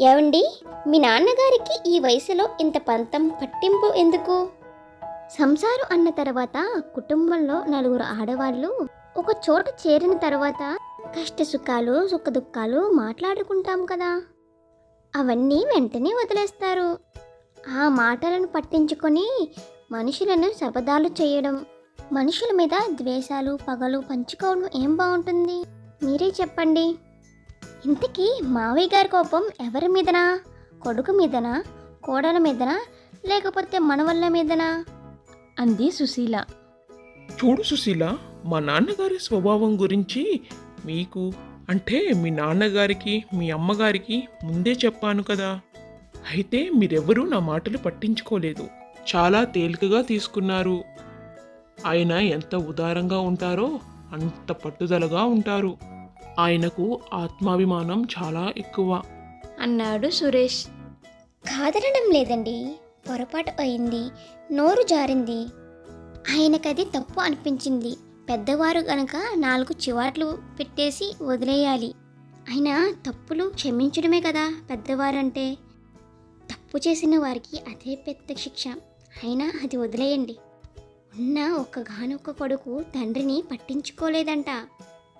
ఏవండి? మీ నాన్నగారికి ఈ వయసులో ఇంత పంతం పట్టింపు ఎందుకు? సంసారం అన్న తర్వాత కుటుంబంలో నలుగురు ఆడవాళ్ళు ఒక చోట చేరిన తర్వాత కష్ట సుఖాలు సుఖదుఖాలు మాట్లాడుకుంటాం కదా. అవన్నీ వెంటనే వదిలేస్తారు. ఆ మాటలను పట్టించుకొని మనుషులను శపథాలు చేయడం మనుషుల మీద ద్వేషాలు పగలు పంచుకోవడం ఏం బాగుంటుంది? మీరే చెప్పండి. ఇంతకీ మావయ్య గారి కోపం ఎవరి మీదనా? కొడుకు మీదనా? కోడల మీదనా? లేకపోతే మనవల్ల మీదనా? అంది సుశీల. చూడు సుశీల మా నాన్నగారి స్వభావం గురించి మీకు అంటే మీ నాన్నగారికి మీ అమ్మగారికి ముందే చెప్పాను కదా. అయితే మీరెవరూ నా మాటలు పట్టించుకోలేదు. చాలా తేలికగా తీసుకున్నారు. ఆయన ఎంత ఉదారంగా ఉంటారో అంత పట్టుదలగా ఉంటారు. ఆయనకు ఆత్మాభిమానం చాలా ఎక్కువ. అన్నాడు సురేష్. కాదనడం లేదండి. పొరపాటు అయింది. నోరు జారింది. ఆయనకది తప్పు అనిపించింది. పెద్దవారు గనక నాలుగు చివాట్లు పెట్టేసి వదిలేయాలి. అయినా తప్పులు క్షమించడమే కదా పెద్దవారంటే. తప్పు చేసిన వారికి అదే పెద్ద శిక్ష. అయినా అది వదిలేయండి. ఉన్న ఒక్కగానొక్క కొడుకు తండ్రిని పట్టించుకోలేదంట.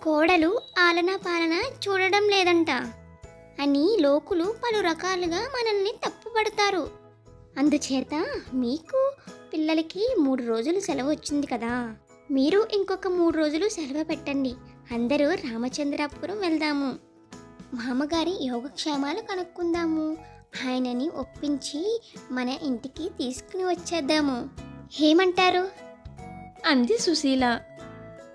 కోడలు ఆలనా పాలన చూడడం లేదంట. అని లోకులు పలు రకాలుగా మనల్ని తప్పుపడతారు. అందుచేత మీకు పిల్లలకి మూడు రోజులు సెలవు వచ్చింది కదా. మీరు ఇంకొక మూడు రోజులు సెలవు పెట్టండి. అందరూ రామచంద్రాపురం వెళ్దాము. మామగారి యోగక్షేమాలు కనుక్కుందాము. ఆయనని ఒప్పించి మన ఇంటికి తీసుకుని వచ్చేద్దాము. ఏమంటారు? అంది సుశీల.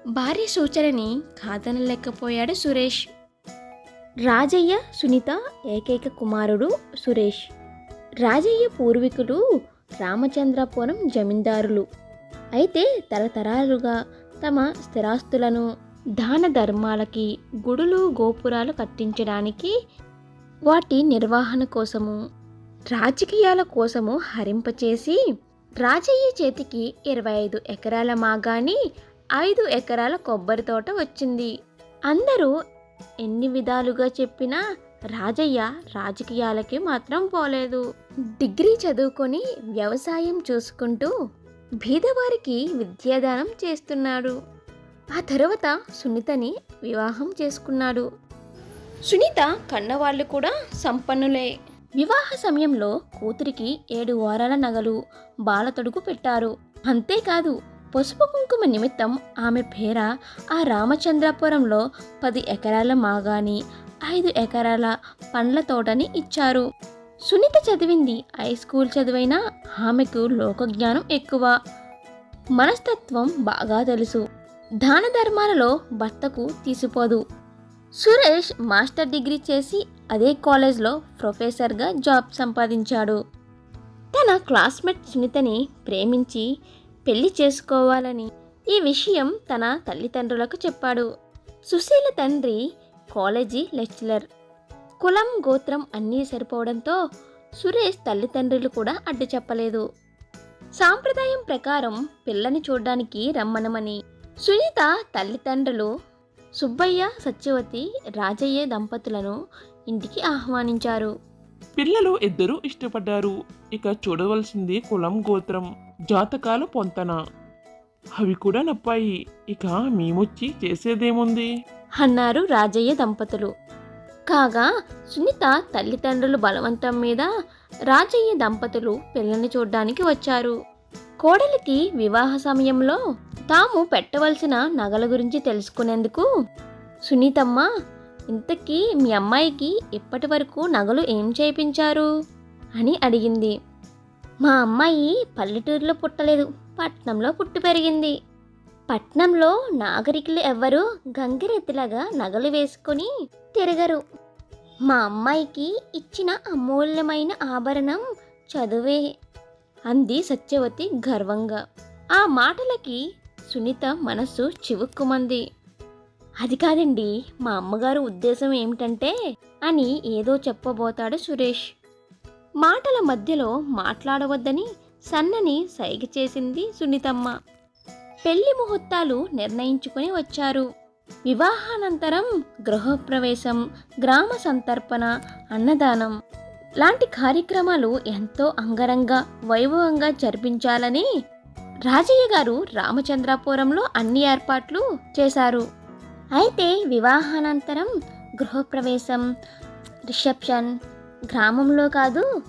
భార్య సూచనని కాదనలేకపోయాడు సురేష్. రాజయ్య సునీత ఏకైక కుమారుడు సురేష్. రాజయ్య పూర్వీకులు రామచంద్రపురం జమీందారులు. అయితే తరతరాలుగా తమ స్థిరాస్తులను దాన ధర్మాలకి గుడులు గోపురాలు కట్టించడానికి వాటి నిర్వహణ కోసము రాజకీయాల కోసము హరింపచేసి రాజయ్య చేతికి ఇరవై ఐదు ఎకరాల మాగాని ఐదు ఎకరాల కొబ్బరి తోట వచ్చింది. అందరూ ఎన్ని విధాలుగా చెప్పినా రాజయ్య రాజకీయాలకి మాత్రం పోలేదు. డిగ్రీ చదువుకొని వ్యవసాయం చూసుకుంటూ బీదవారికి విద్యాదానం చేస్తున్నాడు. ఆ తర్వాత సునీతని వివాహం చేసుకున్నాడు. సునీత కన్నవాళ్ళు కూడా సంపన్నులే. వివాహ సమయంలో కూతురికి ఏడు వారాల నగలు బాలతొడుగు పెట్టారు. అంతేకాదు పసుపు కుంకుమ నిమిత్తం ఆమె పేర ఆ రామచంద్రాపురంలో పది ఎకరాల మాగాని ఐదు ఎకరాల పండ్ల తోటని ఇచ్చారు. సునీత చదివింది హై స్కూల్ చదివైనా ఆమెకు లోకజ్ఞానం ఎక్కువ. మనస్తత్వం బాగా తెలుసు. దాన ధర్మాలలో భర్తకు తీసిపోదు. సురేష్ మాస్టర్ డిగ్రీ చేసి అదే కాలేజ్లో ప్రొఫెసర్గా జాబ్ సంపాదించాడు. తన క్లాస్మేట్ సునీతని ప్రేమించి పెళ్ళి చేసుకోవాలని. ఈ విషయం తన తల్లిదండ్రులకు చెప్పాడు. సుశీల తండ్రి కాలేజీ లెక్చరర్. కులం గోత్రం అన్నీ సరిపోవడంతో సురేష్ తల్లిదండ్రులు కూడా అడ్డు చెప్పలేదు. సాంప్రదాయం ప్రకారం పిల్లని చూడ్డానికి రమ్మనమని. సునీత తల్లిదండ్రులు సుబ్బయ్య సత్యవతి రాజయ్య దంపతులను ఇంటికి ఆహ్వానించారు. పిల్లలు ఇద్దరూ ఇష్టపడ్డారు. ఇక చూడవలసింది కులం గోత్రం జాతకాల పొంతన. అవి కూడా నప్పాయి. ఇక మేమొచ్చి చేసేదేముంది? అన్నారు రాజయ్య దంపతులు. కాగా సునీత తల్లిదండ్రులు బలవంతం మీద రాజయ్య దంపతులు పిల్లని చూడ్డానికి వచ్చారు. కోడలికి వివాహ సమయంలో తాము పెట్టవలసిన నగల గురించి తెలుసుకునేందుకు సునీతమ్మ ఇంతకీ మీ అమ్మాయికి ఇప్పటి వరకు నగలు ఏం చేయించారు? అని అడిగింది. మా అమ్మాయి పల్లెటూరులో పుట్టలేదు పట్నంలో పుట్టి పెరిగింది. పట్నంలో నాగరికులు ఎవ్వరూ గంగిరెత్తిలాగా నగలు వేసుకొని తిరగరు. మా అమ్మాయికి ఇచ్చిన అమూల్యమైన ఆభరణం చదువే అంది సత్యవతి గర్వంగా. ఆ మాటలకి సునీత మనస్సు చివుక్కుమంది. అది కాదండి మా అమ్మగారు ఉద్దేశం ఏమిటంటే అని ఏదో చెప్పబోతాడు సురేష్. మాటల మధ్యలో మాట్లాడవద్దని సన్నని సైగ చేసింది సునీతమ్మ. పెళ్ళి ముహూర్తాలు నిర్ణయించుకుని వచ్చారు. వివాహానంతరం గృహప్రవేశం గ్రామ సంతర్పణ అన్నదానం లాంటి కార్యక్రమాలు ఎంతో అంగరంగ వైభవంగా జరిపించాలని రాజయ్య గారు రామచంద్రాపురంలో అన్ని ఏర్పాట్లు చేశారు. అయితే వివాహానంతరం గృహప్రవేశం రిసెప్షన్ గ్రామంలో కాదు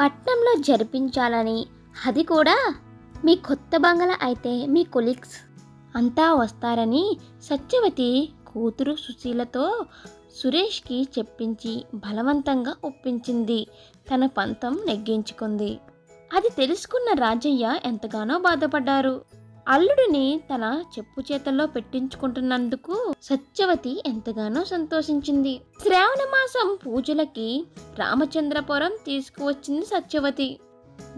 పట్నంలో జరిపించాలని. అది కూడా మీ కొత్త బంగళా అయితే మీ కొలీగ్స్ అంతా వస్తారని సత్యవతి కూతురు సుశీలతో సురేష్కి చెప్పించి బలవంతంగా ఒప్పించింది. తన పంతం నెగ్గించుకుంది. అది తెలుసుకున్న రాజయ్య ఎంతగానో బాధపడ్డారు. అల్లుడిని తన చెప్పు చేతల్లో పెట్టించుకుంటున్నందుకు సత్యవతి ఎంతగానో సంతోషించింది. శ్రావణ మాసం పూజలకి రామచంద్రపురం తీసుకువచ్చింది సత్యవతి.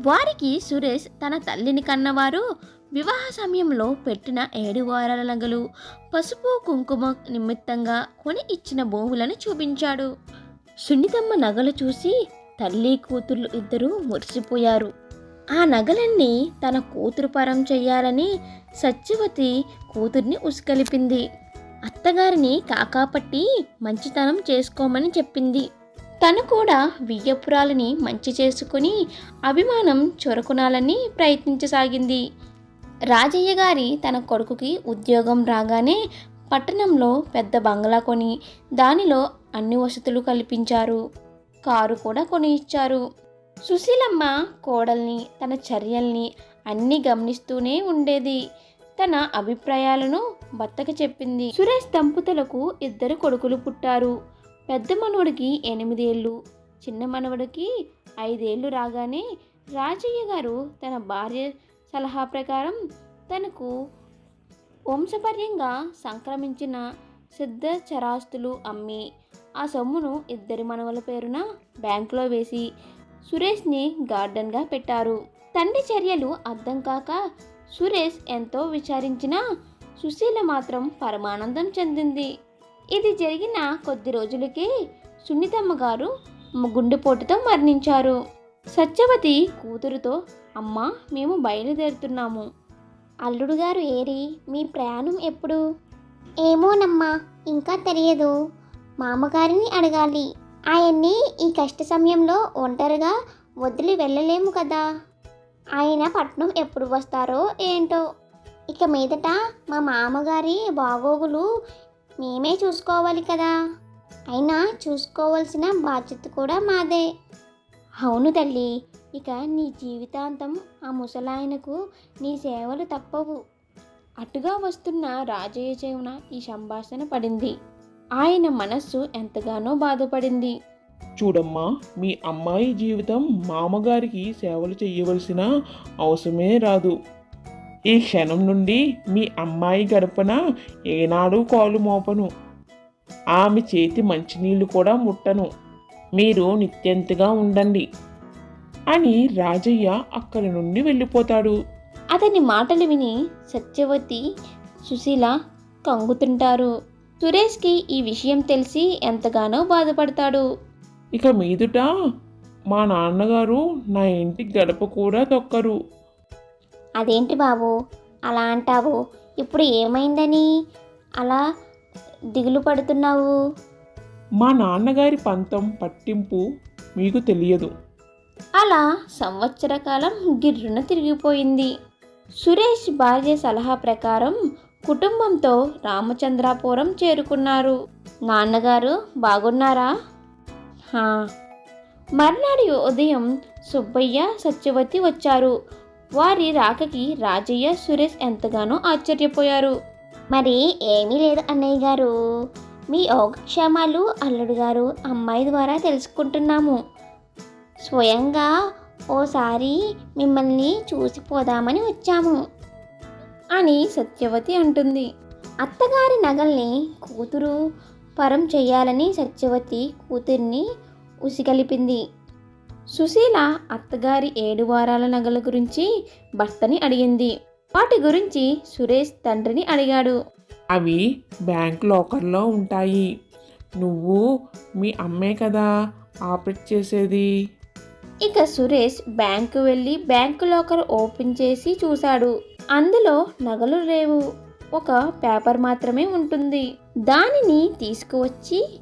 వారికి సురేష్ తన తల్లిని కన్నవారు వివాహ సమయంలో పెట్టిన ఏడు వారాల నగలు పసుపు కుంకుమ నిమిత్తంగా కొని ఇచ్చిన భూములను చూపించాడు. సున్నితమ్మ నగలు చూసి తల్లి కూతుర్లు ఇద్దరూ మురిసిపోయారు. ఆ నగలన్నీ తన కూతురు పరం చెయ్యాలని సత్యవతి కూతుర్ని ఉసుకలిపింది అత్తగారిని కాకాపట్టి మంచితనం చేసుకోమని చెప్పింది. తను కూడా వియ్యపురాలని మంచి చేసుకుని అభిమానం చొరకునాలని ప్రయత్నించసాగింది. రాజయ్య గారి తన కొడుకుకి ఉద్యోగం రాగానే పట్టణంలో పెద్ద బంగ్లా కొని దానిలో అన్ని వసతులు కల్పించారు. కారు కూడా కొని ఇచ్చారు. సుశీలమ్మ కోడల్ని తన చర్యల్ని అన్నీ గమనిస్తూనే ఉండేది. తన అభిప్రాయాలను భర్తకి చెప్పింది. సురేష్ దంపతులకు ఇద్దరు కొడుకులు పుట్టారు. పెద్ద మనవడికి ఎనిమిదేళ్ళు చిన్న మనవడికి ఐదేళ్ళు రాగానే రాజయ్య గారు తన భార్య సలహా ప్రకారం తనకు వంశపర్యంగా సంక్రమించిన సిద్ధ చరాస్తులు అమ్మి ఆ సొమ్మును ఇద్దరి మనవల పేరున బ్యాంకులో వేసి సురేష్ని గార్డెన్గా పెట్టారు. తండ్రి చర్యలు అర్థం కాక సురేష్ ఎంతో విచారించినా సుశీల మాత్రం పరమానందం చెందింది. ఇది జరిగిన కొద్ది రోజులకే సున్నితమ్మ గారు గుండెపోటుతో మరణించారు. సత్యవతి కూతురుతో అమ్మ మేము బయలుదేరుతున్నాము. అల్లుడు గారు ఏరి మీ ప్రయాణం ఎప్పుడు? ఏమోనమ్మా ఇంకా తెలియదు. మామగారిని అడగాలి. ఆయన్ని ఈ కష్ట సమయంలో ఒంటరిగా వదిలి వెళ్ళలేము కదా. ఆయన పట్నం ఎప్పుడు వస్తారో ఏంటో. ఇక మీదట మా మామగారి బాగోగులు మేమే చూసుకోవాలి కదా. అయినా చూసుకోవాల్సిన బాధ్యత కూడా మాదే. అవును తల్లి ఇక నీ జీవితాంతం ఆ ముసలాయనకు నీ సేవలు తప్పవు. అటుగా వస్తున్న రాజయ్య చెవున ఈ సంభాషణ పడింది. ఆయన మనస్సు ఎంతగానో బాధపడింది. చూడమ్మా మీ అమ్మాయి జీవితం మామగారికి సేవలు చేయవలసిన అవసరమే రాదు. ఈ క్షణం నుండి మీ అమ్మాయి గడపన ఏనాడు కాలు మోపను. ఆమె చేతి మంచినీళ్ళు కూడా ముట్టను. మీరు నిత్యంతగా ఉండండి అని రాజయ్య అక్కడి నుండి వెళ్ళిపోతాడు. అతని మాటలు విని సత్యవతి సుశీల కంగుతుంటారు. సురేష్కి ఈ విషయం తెలిసి ఎంతగానో బాధపడతాడు. ఇక మీదుట మా నాన్నగారు నా ఇంటి గడప కూడా తొక్కరు. అదేంటి బాబు? అలా అంటావు? ఇప్పుడు ఏమైందని? అలా దిగులు పడుతున్నావు? మా నాన్నగారి పంతం పట్టింపు మీకు తెలియదు. అలా సంవత్సర కాలం గిర్రున తిరిగిపోయింది. సురేష్ భార్య సలహా ప్రకారం కుటుంబంతో రామచంద్రాపురం చేరుకున్నారు. నాన్నగారు బాగున్నారా? హా. మర్నాడు ఉదయం సుబ్బయ్య సత్యవతి వచ్చారు. వారి రాకకి రాజయ్య సురేష్ ఎంతగానో ఆశ్చర్యపోయారు. మరి ఏమీ లేదు అన్నయ్య గారు. మీ యోగక్షేమాలు అల్లుడు గారు అమ్మాయి ద్వారా తెలుసుకుంటున్నాము. స్వయంగా ఓసారి మిమ్మల్ని చూసిపోదామని వచ్చాము. అని సత్యవతి అంటుంది. అత్తగారి నగల్ని కూతురు పరం చెయ్యాలని సత్యవతి కూతుర్ని ఉసిగలిపింది. సుశీల అత్తగారి ఏడు వారాల నగల గురించి భర్తని అడిగింది. వాటి గురించి సురేష్ తండ్రిని అడిగాడు. అవి బ్యాంక్ లాకర్లో ఉంటాయి. నువ్వు మీ అమ్మే కదా ఆపరేట్ చేసేది ఇక సురేష్ బ్యాంకు వెళ్ళి బ్యాంకు లాకర్ ఓపెన్ చేసి చూశాడు. అందులో నగలు లేవు ఒక పేపర్ మాత్రమే ఉంటుంది. దానిని తీసుకువచ్చి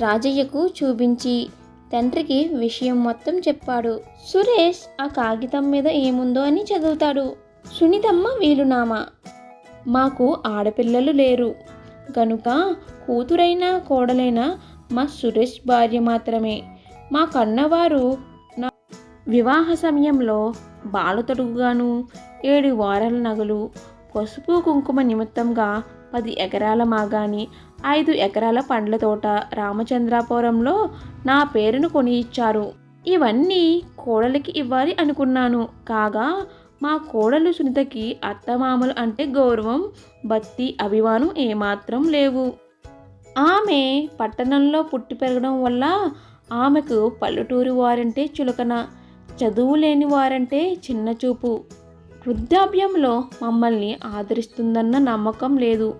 రాజయ్యకు చూపించి తండ్రికి విషయం మొత్తం చెప్పాడు. సురేష్ ఆ కాగితం మీద ఏముందో అని చదువుతాడు. సునీతమ్మ వీలునామా? మాకు ఆడపిల్లలు లేరు. గనుక కూతురైన కోడలైనా మా సురేష్ భార్య మాత్రమే. మా కన్నవారు నా వివాహ సమయంలో బాలుతడుగుగాను ఏడు వారాల నగలు పసుపు కుంకుమ నిమిత్తంగా పది ఎకరాల మాగాని ఐదు ఎకరాల పండ్ల తోట రామచంద్రాపురంలో నా పేరును కొని ఇచ్చారు ఇవన్నీ కోడలికి ఇవ్వాలి అనుకున్నాను. కాగా మా కోడలు సునీతకి అత్తమామలు అంటే గౌరవం భక్తి అభిమానం ఏమాత్రం లేవు. ఆమె పట్టణంలో పుట్టి పెరగడం వల్ల ఆమెకు పల్లెటూరు వారంటే చులకన. చదువు లేని వారంటే చిన్న చూపు. వృద్ధాప్యంలో మమ్మల్ని ఆదరిస్తుందన్న నమ్మకం లేదు.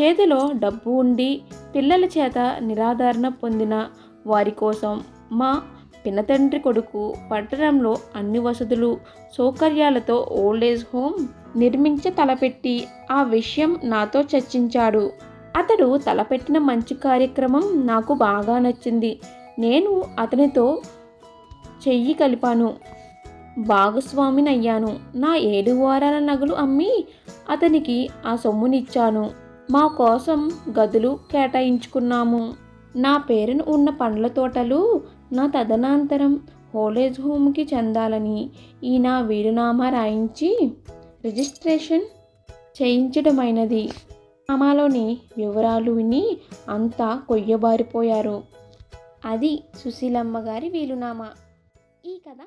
చేతిలో డబ్బు ఉండి పిల్లల చేత నిరాదరణ పొందిన వారి కోసం మా పినతండ్రి కొడుకు పట్టణంలో అన్ని వసతులు సౌకర్యాలతో ఓల్డేజ్ హోమ్ నిర్మించ తలపెట్టి ఆ విషయం నాతో చర్చించాడు. అతడు తలపెట్టిన మంచి కార్యక్రమం నాకు బాగా నచ్చింది. నేను అతనితో చెయ్యి కలిపాను. భాగస్వామిని అయ్యాను నా ఏడు వారాల నగలు అమ్మి అతనికి ఆ సొమ్మునిచ్చాను. మా కోసం గదులు కేటాయించుకున్నాము. నా పేరున ఉన్న పండ్ల తోటలు నా తదనంతరం హోలేజ్ హోమ్కి చెందాలని ఈ నా వీలునామా రాయించి రిజిస్ట్రేషన్ చేయించడమైనది. నామాలోని వివరాలు విని అంతా కొయ్యబారిపోయారు. అది సుశీలమ్మ గారి వీలునామా. ఈ కథ